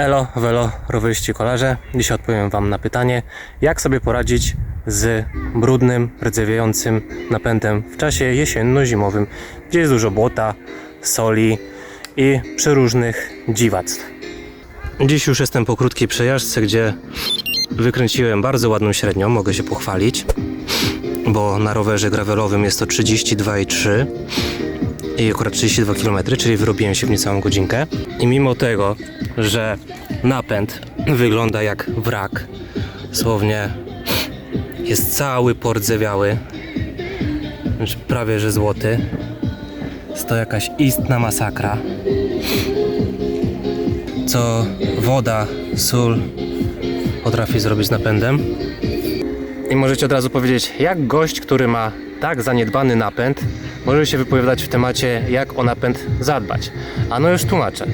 Elo, Velo, roweryści kolarze. Dzisiaj odpowiem Wam na pytanie, jak sobie poradzić z brudnym, rdzewiejącym napędem w czasie jesienno-zimowym, gdzie jest dużo błota, soli i przeróżnych dziwactw. Dziś już jestem po krótkiej przejażdżce, gdzie wykręciłem bardzo ładną średnią, mogę się pochwalić, bo na rowerze gravelowym jest to 32,3 i akurat 32 km, czyli wyrobiłem się w niecałą godzinkę. I mimo tego, że napęd wygląda jak wrak, słownie jest cały pordzewiały, znaczy prawie że złoty, jest to jakaś istna masakra. Co woda, sól potrafi zrobić z napędem. I możecie od razu powiedzieć, jak gość, który ma tak zaniedbany napęd, może się wypowiadać w temacie, jak o napęd zadbać. A no już tłumaczę.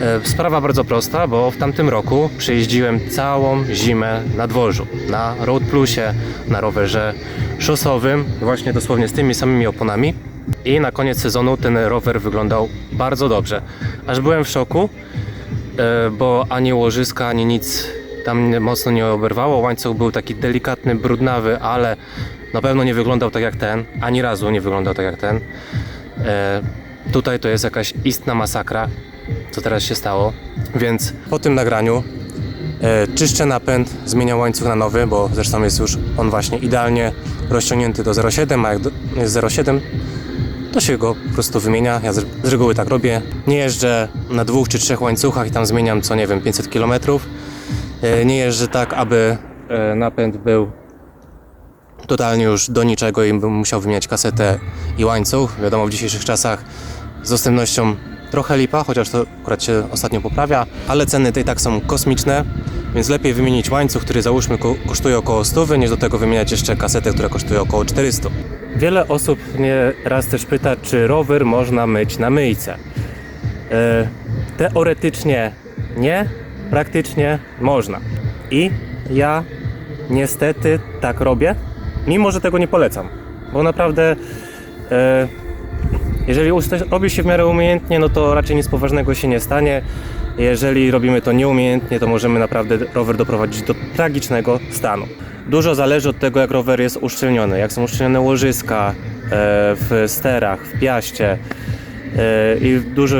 E, Sprawa bardzo prosta, bo w tamtym roku przejeździłem całą zimę na dworzu. Na Road Plusie, na rowerze szosowym, właśnie dosłownie z tymi samymi oponami. I na koniec sezonu ten rower wyglądał bardzo dobrze. Aż byłem w szoku, e, bo ani łożyska, ani nic tam mocno nie oberwało. Łańcuch był taki delikatny, brudnawy, ale na pewno nie wyglądał tak jak ten. Ani razu nie wyglądał tak jak ten. E, tutaj to jest jakaś istna masakra, co teraz się stało. Więc po tym nagraniu e, czyszczę napęd, zmieniam łańcuch na nowy, bo zresztą jest już on właśnie idealnie rozciągnięty do 0,7, a jak do- jest 0,7 to się go po prostu wymienia. Ja z, reguły tak robię. Nie jeżdżę na dwóch czy trzech łańcuchach i tam zmieniam co nie wiem 500 km. E, Nie jeżdżę tak, aby e, napęd był totalnie już do niczego i bym musiał wymieniać kasetę i łańcuch. Wiadomo, w dzisiejszych czasach z dostępnością trochę lipa, chociaż to akurat się ostatnio poprawia, ale ceny tej tak są kosmiczne, więc lepiej wymienić łańcuch, który załóżmy ko- kosztuje około 100, niż do tego wymieniać jeszcze kasetę, która kosztuje około 400. Wiele osób mnie raz też pyta, czy rower można myć na myjce. E, teoretycznie nie, praktycznie można. I ja niestety tak robię, mimo że tego nie polecam. Bo naprawdę, e, jeżeli robi się w miarę umiejętnie, no to raczej nic poważnego się nie stanie. Jeżeli robimy to nieumiejętnie, to możemy naprawdę rower doprowadzić do tragicznego stanu. Dużo zależy od tego, jak rower jest uszczelniony, jak są uszczelnione łożyska e, w sterach, w piaście e, i w dużo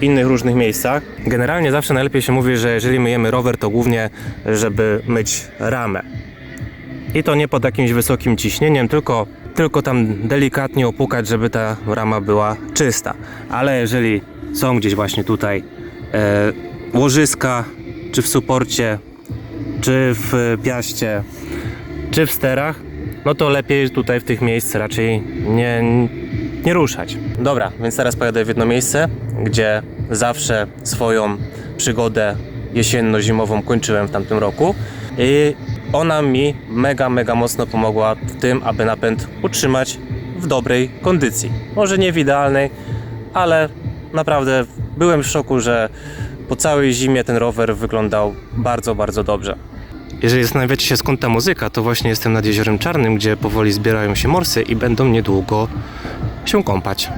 innych różnych miejscach. Generalnie zawsze najlepiej się mówi, że jeżeli myjemy rower, to głównie, żeby myć ramę. I to nie pod jakimś wysokim ciśnieniem, tylko, tylko tam delikatnie opukać, żeby ta rama była czysta. Ale jeżeli są gdzieś właśnie tutaj e, łożyska, czy w suporcie, czy w piaście, czy w sterach, no to lepiej tutaj w tych miejsc raczej nie, nie ruszać. Dobra, więc teraz pojadę w jedno miejsce, gdzie zawsze swoją przygodę jesienno-zimową kończyłem w tamtym roku i ona mi mega, mega mocno pomogła w tym, aby napęd utrzymać w dobrej kondycji. Może nie w idealnej, ale naprawdę byłem w szoku, że po całej zimie ten rower wyglądał bardzo, bardzo dobrze. Jeżeli zastanawiacie się skąd ta muzyka, to właśnie jestem nad Jeziorem Czarnym, gdzie powoli zbierają się morsy i będą niedługo się kąpać.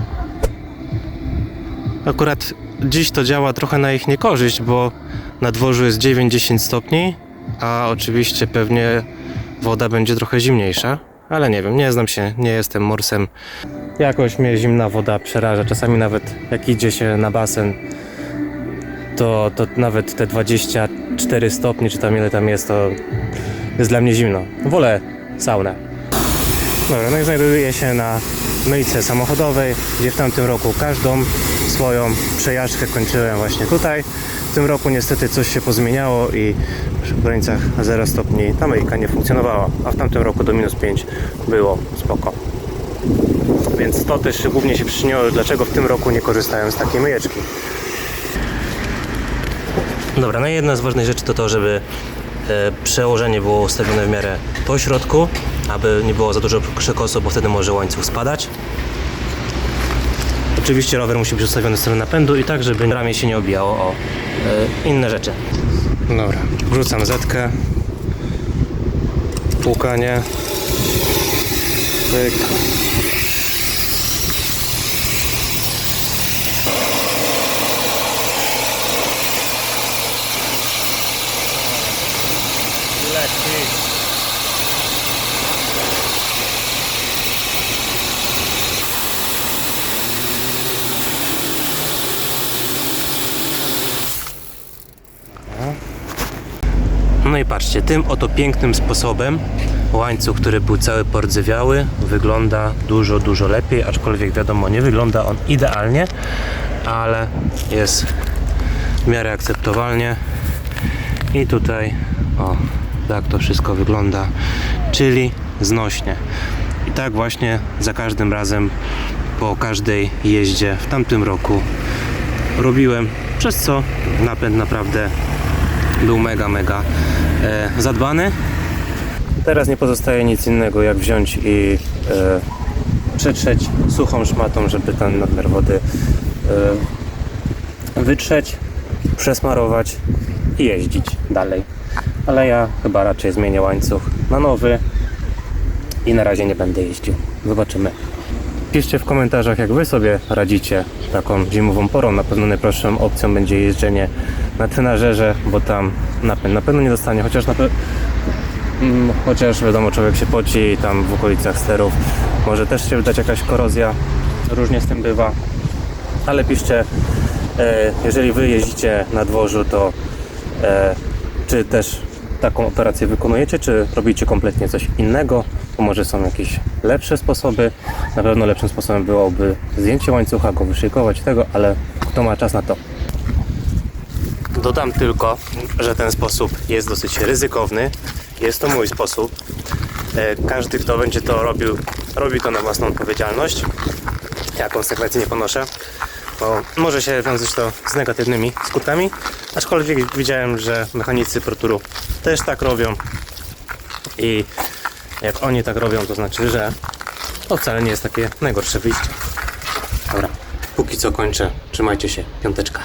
Akurat dziś to działa trochę na ich niekorzyść, bo na dworzu jest 9-10 stopni, a oczywiście pewnie woda będzie trochę zimniejsza, ale nie wiem, nie znam się, nie jestem morsem. Jakoś mnie zimna woda przeraża, czasami nawet jak idzie się na basen, to, to nawet te 24 stopnie, czy tam ile tam jest, to jest dla mnie zimno. Wolę saunę. Dobra, no i znajduję się na myjce samochodowej, gdzie w tamtym roku każdą swoją przejażdżkę kończyłem właśnie tutaj. W tym roku niestety coś się pozmieniało i w granicach 0 stopni ta myjka nie funkcjonowała, a w tamtym roku do minus 5 było spoko. Więc to też głównie się przyczyniło, dlaczego w tym roku nie korzystałem z takiej myjeczki. Dobra, no i jedna z ważnych rzeczy to to, żeby e, przełożenie było ustawione w miarę po środku, aby nie było za dużo krzykosu, bo wtedy może łańcuch spadać. Oczywiście rower musi być ustawiony w stronę napędu i tak, żeby ramię się nie obijało o e, inne rzeczy. Dobra, wrzucam zetkę. Płukanie. Pyk. Leci. No i patrzcie, tym oto pięknym sposobem łańcuch, który był cały pordzewiały, wygląda dużo, dużo lepiej, aczkolwiek wiadomo, nie wygląda on idealnie, ale jest w miarę akceptowalnie. I tutaj, o, tak to wszystko wygląda, czyli znośnie. I tak właśnie za każdym razem po każdej jeździe w tamtym roku robiłem, przez co napęd naprawdę był mega, mega e, zadbany. Teraz nie pozostaje nic innego jak wziąć i e, przetrzeć suchą szmatą, żeby ten nadmiar wody e, wytrzeć, przesmarować i jeździć dalej. Ale ja chyba raczej zmienię łańcuch na nowy i na razie nie będę jeździł. Zobaczymy. Piszcie w komentarzach, jak Wy sobie radzicie taką zimową porą. Na pewno najprostszą opcją będzie jeżdżenie na trenażerze, bo tam napęd na pewno nie dostanie, chociaż na pe- mm, chociaż wiadomo, człowiek się poci i tam w okolicach sterów może też się wydać jakaś korozja. Różnie z tym bywa. Ale piszcie, e, jeżeli Wy jeździcie na dworzu, to e, czy też taką operację wykonujecie, czy robicie kompletnie coś innego, bo może są jakieś lepsze sposoby. Na pewno lepszym sposobem byłoby zdjęcie łańcucha, go wyszykować tego, ale kto ma czas na to. Dodam tylko, że ten sposób jest dosyć ryzykowny. Jest to mój sposób. E, Każdy, kto będzie to robił, robi to na własną odpowiedzialność. Ja konsekwencji nie ponoszę, bo może się wiązać to z negatywnymi skutkami. Aczkolwiek widziałem, że mechanicy ProTouru też tak robią. I jak oni tak robią, to znaczy, że to wcale nie jest takie najgorsze wyjście. Dobra, póki co kończę. Trzymajcie się. Piąteczka.